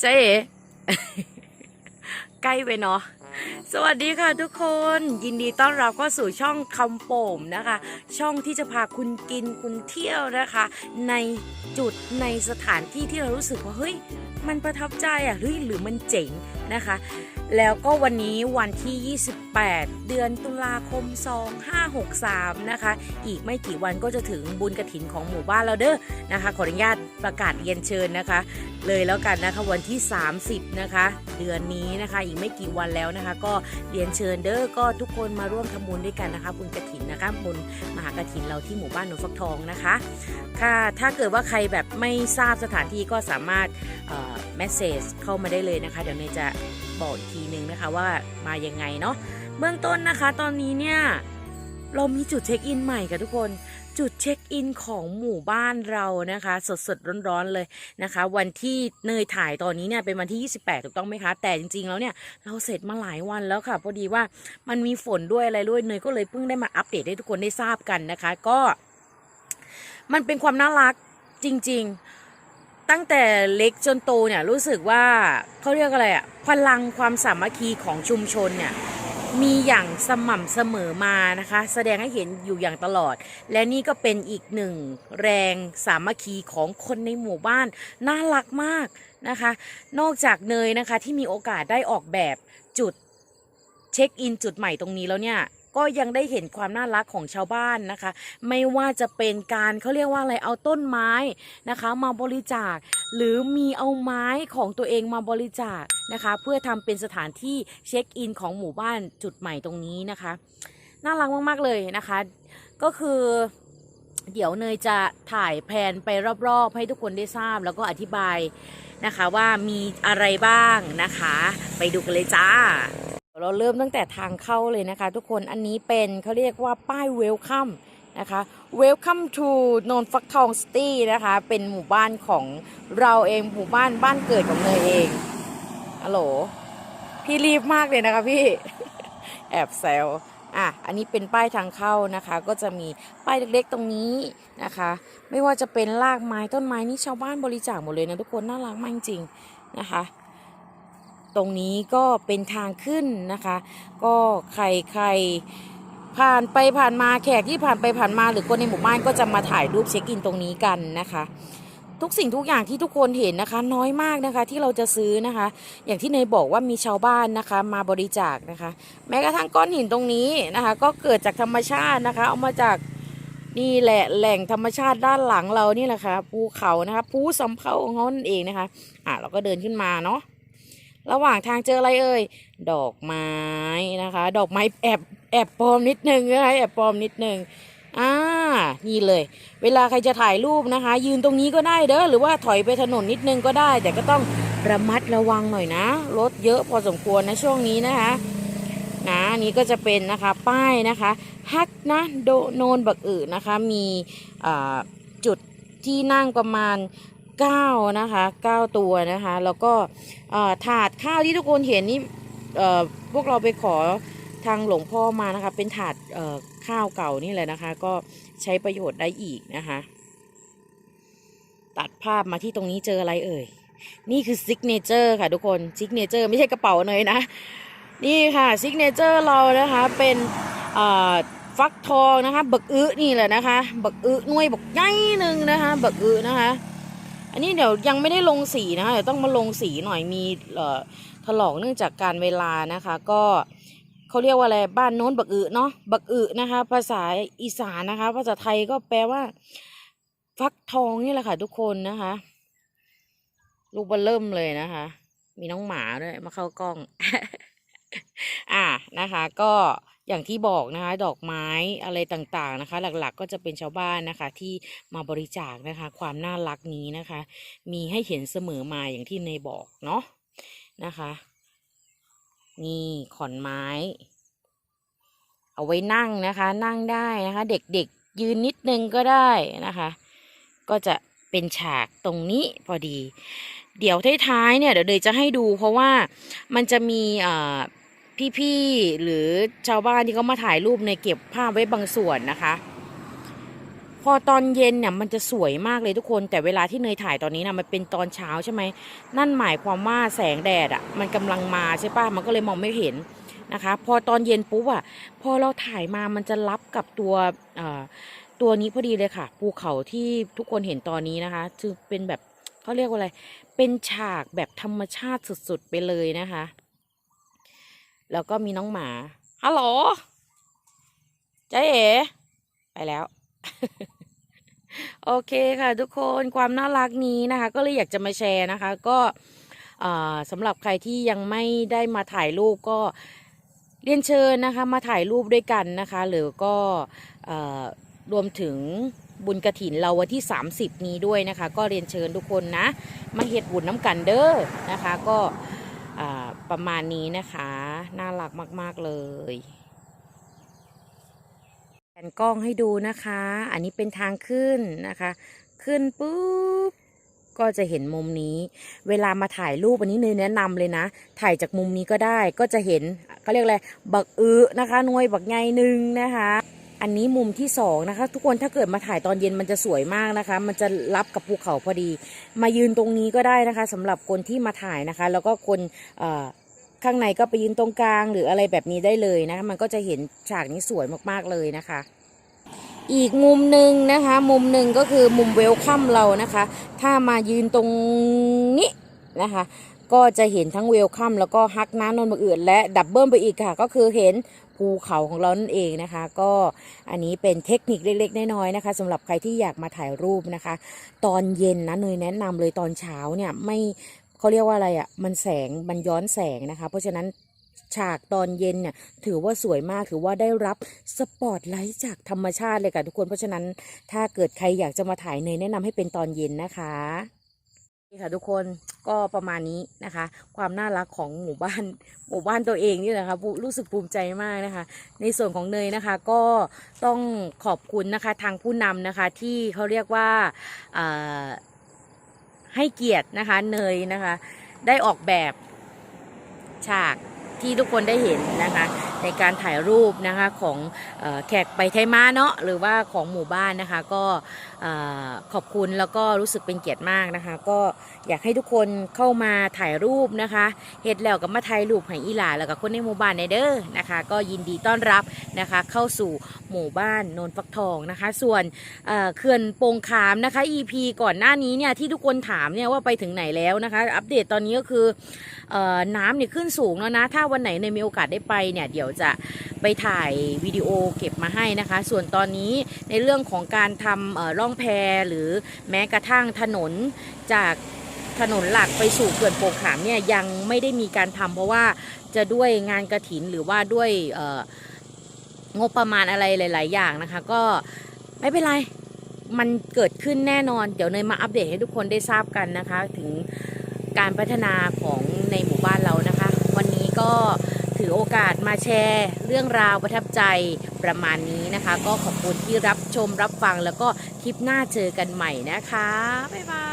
เจ๊ใกล้ไปเนาะสวัสดีค่ะทุกคนยินดีต้อนรับเข้าสู่ช่องคำโป่มนะคะ ช่องที่จะพาคุณกินคุณเที่ยวนะคะ ในจุดในสถานที่ที่เรารู้สึกว่าเฮ้ยมันประทับใจอะเฮ้ยหรือมันเจ๋งนะคะ แล้วก็วันนี้วันที่ 28 เดือนตุลาคม 2563 นะคะ อีกไม่กี่วันก็จะถึงบุญกระถินของหมู่บ้านเราเด้อนะคะ ขออนุญาตประกาศเรียนเชิญนะคะ เลยแล้วกันนะคะวันที่ 30 นะคะ เดือนนี้นะคะ อีกไม่กี่วันแล้วนะคะ ก็เรียนเชิญเด้อก็ทุกคนมาร่วมทำบุญด้วยกันนะคะ บุญกระถินนะคะบุญมหากระถินเราที่หมู่บ้านหนองฟักทองนะคะค่ะถ้าเกิดว่าใครแบบไม่ทราบสถานที่ก็สามารถเมสเซจเข้ามาได้เลยนะคะ เดี๋ยวเนยจะ บอกอีกทีนึงนะคะว่ามายังไงเนาะเบื้องต้นนะคะ ตอนนี้เนี่ยเรามีจุดเช็คอินใหม่ค่ะทุกคนจุดเช็คอินของหมู่บ้านเรานะคะ สดสดๆร้อนๆเลยนะคะ วันที่เนยถ่ายตอนนี้เนี่ยเป็นวันที่ 28 ถูกต้องไหมคะ แต่จริงๆแล้วเนี่ยเราเสร็จมาหลายวันแล้วค่ะ พอดีว่ามันมีฝนด้วยอะไรด้วยเนยก็เลยเพิ่งได้มาอัปเดตให้ทุกคนได้ทราบกันนะคะ ก็ มันเป็นความน่ารักจริง ๆ ตั้งแต่เล็กจนโตเนี่ยรู้สึกว่าเขาเรียกอะไรอะพลังความสามัคคีของชุมชนเนี่ยมีอย่างสม่ำเสมอมานะคะ แสดงให้เห็นอยู่อย่างตลอด และนี่ก็เป็นอีกหนึ่งแรงสามัคคีของคนในหมู่บ้าน น่ารักมากนะคะ นอกจากเนยนะคะที่มีโอกาสได้ออกแบบจุดเช็คอินจุดใหม่ตรงนี้แล้วเนี่ย ก็ยังได้เห็นความน่ารักของชาวบ้านนะคะ ไม่ว่าจะเป็นการเขาเรียกว่าอะไรเอาต้นไม้นะคะ มาบริจาค หรือมีเอาไม้ของตัวเองมาบริจาคนะคะ เพื่อทำเป็นสถานที่เช็คอินของหมู่บ้านจุดใหม่ตรงนี้นะคะ น่ารักมากๆเลยนะคะ ก็คือเดี๋ยวเนยจะถ่ายแผนไปรอบๆ ให้ทุกคนได้ทราบแล้วก็อธิบายนะคะว่ามีอะไรบ้างนะคะ ไปดูกันเลยจ้า เราเริ่มตั้งแต่ทางเข้าเลยนะคะ ทุกคนอันนี้เป็นเขาเรียกว่าป้ายเวลคัมนะคะ Welcome to นนฟักทองสตี้นะคะ เป็นหมู่บ้านของเราเองหมู่บ้านบ้านเกิดของเนยเองฮัลโหลพี่รีบมากเลยนะคะพี่ แอบแซวอะอันนี้เป็นป้ายทางเข้านะคะ ก็จะมีป้ายเล็กๆตรงนี้นะคะ ไม่ว่าจะเป็นรากไม้ต้นไม้นี่ชาวบ้านบริจาคหมดเลยนะทุกคนน่ารักมากจริงๆนะคะ ตรงนี้ก็เป็นทางขึ้นนะคะ ก็ใครใครผ่านไปผ่านมาแขกที่ผ่านไปผ่านมาหรือคนในหมู่บ้านก็จะมาถ่ายรูปเช็คอินตรงนี้กันนะคะ ทุกสิ่งทุกอย่างที่ทุกคนเห็นนะคะ น้อยมากนะคะที่เราจะซื้อนะคะ อย่างที่เนยบอกว่ามีชาวบ้านนะคะ มาบริจาคนะคะ แม้กระทั่งก้อนหินตรงนี้นะคะ ก็เกิดจากธรรมชาตินะคะ เอามาจากนี่แหละแหล่งธรรมชาติด้านหลังเรานี่แหละค่ะภูเขานะคะภูสำเภาของเขานั่นเองนะคะ อะเราก็เดินขึ้นมาเนาะ ระหว่างทางเจออะไรเอ่ย ดอกไม้นะคะ ดอกไม้แอบแอบปลอมนิดนึงนะคะแอบปลอมนิดนึงอ่านี่เลย เวลาใครจะถ่ายรูปนะคะ ยืนตรงนี้ก็ได้เด้อหรือว่าถอยไปถนนนิดนึงก็ได้ แต่ก็ต้องระมัดระวังหน่อยนะรถเยอะพอสมควรนะช่วงนี้นะคะนะนี้ก็จะเป็นนะคะป้ายนะคะฮักนะโดโนนบักอือนะคะมีจุดที่นั่งประมาณ 9 นะคะ 9 ตัวนะคะ แล้วก็ถาดข้าวที่ทุกคนเห็นนี่พวกเราไปขอทางหลวงพ่อมานะคะ เป็นถาดข้าวเก่านี่แหละนะคะ ก็ใช้ประโยชน์ได้อีกนะคะ ตัดภาพมาที่ตรงนี้เจออะไรเอ่ย นี่คือซิกเนเจอร์ค่ะทุกคนซิกเนเจอร์ไม่ใช่กระเป๋าเนยนะ นี่ค่ะซิกเนเจอร์เรานะคะเป็นฟักทองนะคะ บักอึนี่แหละนะคะ บักอึหน่วยบักใหญ่หนึ่งนะคะ บักอึนะคะ อันนี้เดี๋ยวยังไม่ได้ลงสีนะคะเดี๋ยวต้องมาลงสีหน่อยมีเอ่อถลอกเนื่องจากการเวลานะคะ ก็เขาเรียกว่าอะไรบ้านโน้นบักอึเนาะบักอึนะคะ ภาษาอีสานนะคะ ภาษาไทยก็แปลว่า ฟักทองนี่แหละค่ะ ทุกคนนะคะ ลูกเบลเริ่มเลยนะคะ มีน้องหมาด้วยมาเข้ากล้อง อ่านะคะ ก็ อย่างที่บอกนะคะ ดอกไม้อะไรต่างๆนะคะ หลักๆก็จะเป็นชาวบ้านนะคะ ที่มาบริจาคนะคะ ความน่ารักนี้นะคะ มีให้เห็นเสมอมาอย่างที่เนบอกเนาะนะคะ นี่ขอนไม้ เอาไว้นั่งนะคะ นั่งได้นะคะ เด็กๆยืนนิดนึงก็ได้นะคะ ก็จะเป็นฉากตรงนี้พอดี เดี๋ยวท้ายๆเนี่ยเดี๋ยวเดยจะให้ดูเพราะว่ามันจะมีเอ่อ พี่ๆ หรือชาวบ้านที่เขามาถ่ายรูปในเก็บภาพไว้บางส่วนนะคะ พอตอนเย็นเนี่ยมันจะสวยมากเลยทุกคน แต่เวลาที่เนยถ่ายตอนนี้นะมันเป็นตอนเช้าใช่ไหมนั่นหมายความว่าแสงแดดอะมันกำลังมาใช่ปะมันก็เลยมองไม่เห็นนะคะ พอตอนเย็นปุ๊บอะพอเราถ่ายมามันจะรับกับตัวอ่อตัวนี้พอดีเลยค่ะ ภูเขาที่ทุกคนเห็นตอนนี้นะคะคือเป็นแบบเขาเรียกว่าอะไร เป็นฉากแบบธรรมชาติสุดๆไปเลยนะคะ แล้วก็มีน้องหมา ฮัลโหลใจเอ๋ไปแล้ว โอเคค่ะทุกคนความน่ารักนี้นะคะ ก็เลยอยากจะมาแชร์นะคะ ก็อ่าสำหรับใครที่ยังไม่ได้มาถ่ายรูปก็เรียนเชิญนะคะ มาถ่ายรูปด้วยกันนะคะ หรือก็เอ่อรวมถึงบุญกระถินเราวันที่ 30 นี้ด้วยนะคะ ก็เรียนเชิญทุกคนนะ มาเฮ็ดบุญน้ำกันเด้อนะคะ ก็อ่า ประมาณนี้นะคะ น่ารักมาก ๆ เลยแผนกล้องให้ดูนะคะ อันนี้เป็นทางขึ้นนะคะ ขึ้นปุ๊บก็จะเห็นมุมนี้ เวลามาถ่ายรูปอันนี้เนยแนะนำเลยนะ ถ่ายจากมุมนี้ก็ได้ ก็จะเห็นเขาเรียกอะไร บักอือนะคะนวยบักไงหนึ่งนะคะ อันนี้มุมที่สองนะคะ ทุกคนถ้าเกิดมาถ่ายตอนเย็นมันจะสวยมากนะคะ มันจะรับกับภูเขาพอดี มายืนตรงนี้ก็ได้นะคะสำหรับคนที่มาถ่ายนะคะ แล้วก็คนเอ่อ ข้างในก็ไปยืนตรงกลางหรืออะไรแบบนี้ได้เลยนะคะมันก็จะเห็นฉากนี้สวยมากๆเลยนะคะ อีกมุมหนึ่งนะคะ มุมหนึ่งก็คือมุมเวลคัมเรานะคะ ถ้ามายืนตรงนี้นะคะ ก็จะเห็นทั้งเวลคัมแล้วก็ฮักน้ำนนบังเอื่นและดับเบิลไปอีกค่ะ ก็คือเห็นภูเขาของเรานั่นเองนะคะ ก็อันนี้เป็นเทคนิคเล็กๆน้อยๆนะคะสำหรับใครที่อยากมาถ่ายรูปนะคะ ตอนเย็นนะเนยแนะนำเลยตอนเช้าเนี่ยไม่ เขาเรียกว่าอะไรอะ่ะ มันแสง มันย้อนแสงนะคะ เพราะฉะนั้นฉากตอนเย็นเนี่ยถือว่าสวยมากถือว่าได้รับสปอตไลท์จากธรรมชาติเลยค่ะทุกคน เพราะฉะนั้นถ้าเกิดใครอยากจะมาถ่ายเนยแนะนำให้เป็นตอนเย็นนะคะนี่ค่ะทุกคนก็ประมาณนี้นะคะ ความน่ารักของหมู่บ้านหมู่บ้านตัวเองนี่แหละค่ะรู้สึกภูมิใจมากนะคะ ในส่วนของเนยนะคะก็ต้องขอบคุณนะคะทางผู้นำนะคะที่เขาเรียกว่าอ่า ให้เกียรตินะคะ เนยนะคะ ได้ออกแบบฉากที่ทุกคนได้เห็นนะคะ ในการถ่ายรูปนะคะของออแขกไปไทยมาเนาะหรือว่าของหมู่บ้านนะคะ ก็ ขอบคุณแล้วก็รู้สึกเป็นเกียรติมากนะคะ ก็อยากให้ทุกคนเข้ามาถ่ายรูปนะคะเฮ็ดแล้วก็มาถ่ายรูปให้อีหลาแล้วก็คนในหมู่บ้านในเด้อนะคะ ก็ยินดีต้อนรับนะคะ เข้าสู่หมู่บ้านโนนฟักทองนะคะ ส่วนเอ่อเขื่อนโปงขามนะคะ EP ก่อนหน้านี้เนี่ยที่ทุกคนถามเนี่ยว่าไปถึงไหนแล้วนะคะ อัปเดตตอนนี้ก็คือเอ่อน้ำเนี่ยขึ้นสูงแล้วนะ ถ้าวันไหนในยมีโอกาสได้ไปเนี่ยเดี๋ยวจะไปถ่ายวิดีโอเก็บมาให้นะคะ ส่วนตอนนี้ในเรื่องของการทำเอ่อร่องแพหรือแม้กระทั่งถนนจากถนนหลักไปสู่เขื่อนโปงขามเนี่ยยังไม่ได้มีการทำเพราะว่าจะด้วยงานกระถินหรือว่าด้วยงบประมาณอะไรหลาย ๆ อย่างนะคะ ก็ไม่เป็นไรมันเกิดขึ้นแน่นอน เดี๋ยวเนยมาอัปเดตให้ทุกคนได้ทราบกันนะคะ ถึงการพัฒนาของในหมู่บ้านเรานะคะ วันนี้ก็ถือโอกาสมาแชร์ เรื่องราวประทับใจประมาณนี้นะคะ ก็ขอบคุณที่รับชมรับฟังแล้วก็ ลิปหน้าเจอกันใหม่นะคะ บ๊ายบาย